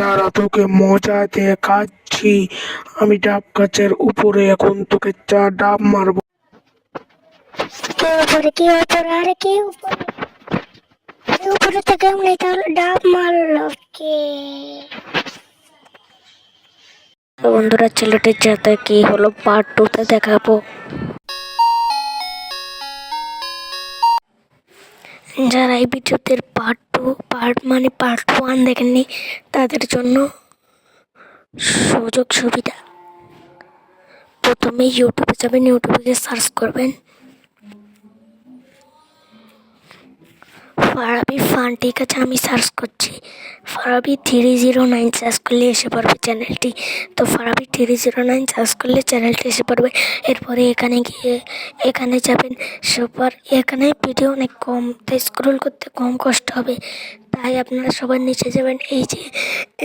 দাঁড়া তোকে মজা দেখাচ্ছি। আমি ডাব গাছের উপরে এখন তোকে চা ডাব মারবো। আরে উপরে? তাহলে ডাব বন্ধুরা, ছেলেটির যাতে কি হলো? পার্ট টুতে দেখাবো। যারা এই ভিডিওতে পার্ট টু পার্ট মানে পার্ট ওয়ান দেখেননি, তাদের জন্য সুযোগ সুবিধা। প্রথমে ইউটিউবে যাবেন, ইউটিউবে সার্চ করবেন। ফারাবি ফান ঠিক আছে আমি সার্চ করছি। Farabi three zero nine search করলে এসে পড়বে চ্যানেলটি তো Farabi three zero nine search করলে চ্যানেলটি এসে পড়বে। এরপরে এখানে গিয়ে এখানে যাবেন। সুপার এখানে ভিডিও অনেক কম। তাই স্ক্রোল করতে কম কষ্ট হবে। তাই আপনারা সবার নিচে যাবেন। এই যে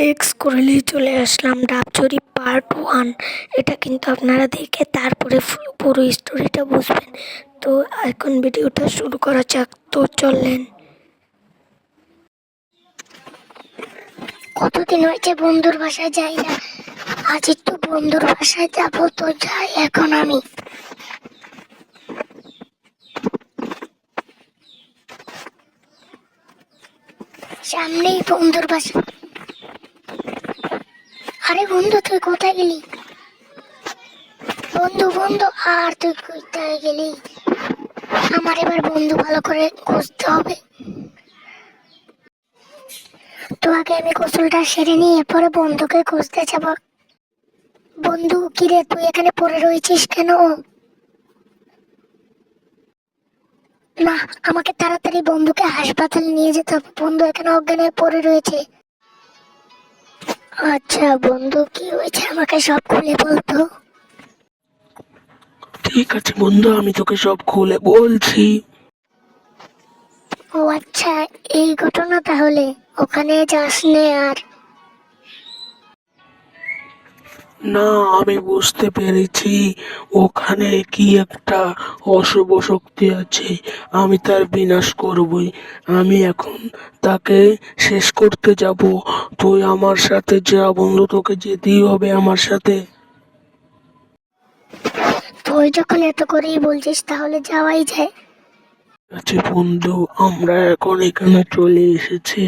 এক্স করলেই চলে আসলাম। ডাবচুরি পার্ট ওয়ান এটা কিন্তু আপনারা দেখে তারপরে পুরো স্টোরিটা বুঝবেন। তো এখন ভিডিওটা শুরু করা যাক। তো চললেন কতদিন হয়েছে বন্ধুর বাসায় যাই না, আজ একটু বন্ধুর বাসায় যাব তো যাই এখন আমি। সামনেই বন্ধুর বাসা। আরে বন্ধু, তুই কোথায় গেলি? বন্ধু বন্ধু, আর তুই কোথায় গেলি? আমার এবার বন্ধু ভালো করে খুঁজতে হবে। তো আগে আমি গোসলটা সেরে নিয়ে এরপরে বন্ধুকে খুঁজতে যাব। বন্ধু কিরে তুই এখানে পড়ে রয়েছিস কেন? না আমাকে তাড়াতাড়ি বন্ধুকে হাসপাতালে নিয়ে যেতে হবে। বন্ধু এখানে অজ্ঞান হয়ে পড়ে রয়েছে। আচ্ছা বন্ধু কি হয়েছে? আমাকে সব খুলে বলতো। ঠিক আছে বন্ধু আমি তোকে সব খুলে বলছি। ও আচ্ছা এই ঘটনা তাহলে? ওখানে যাস নে আর। না আমি বুঝতে পেরেছি ওখানে কি একটা অশুভ শক্তি আছে আমি তার বিনাশ করবই। আমি এখন তাকে শেষ করতে যাব। তুই আমার সাথে যা বন্ধু তোকে যেতেই হবে আমার সাথে। তুই যখন এত করেই বলছিস তাহলে যাওয়াই যায়। আচ্ছা বন্ধু আমরা এখন এখানে চলে এসেছি।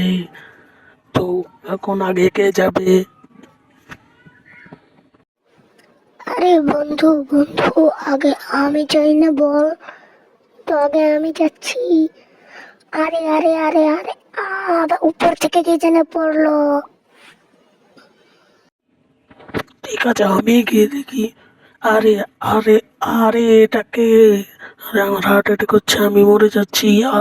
তো এখন আগে কে যাবে? আরে বন্ধু বন্ধু আগে আমি চাই না বল? তো আগে আমি যাচ্ছি। আরে আরে আরে আরে আর উপর থেকে কে যেন পড়ল? ঠিক আছে আমি গিয়ে দেখি। আরে আরে আরে এটাকে আরে আমার হার্ট অ্যাটাক হচ্ছে আমি মরে যাচ্ছি আ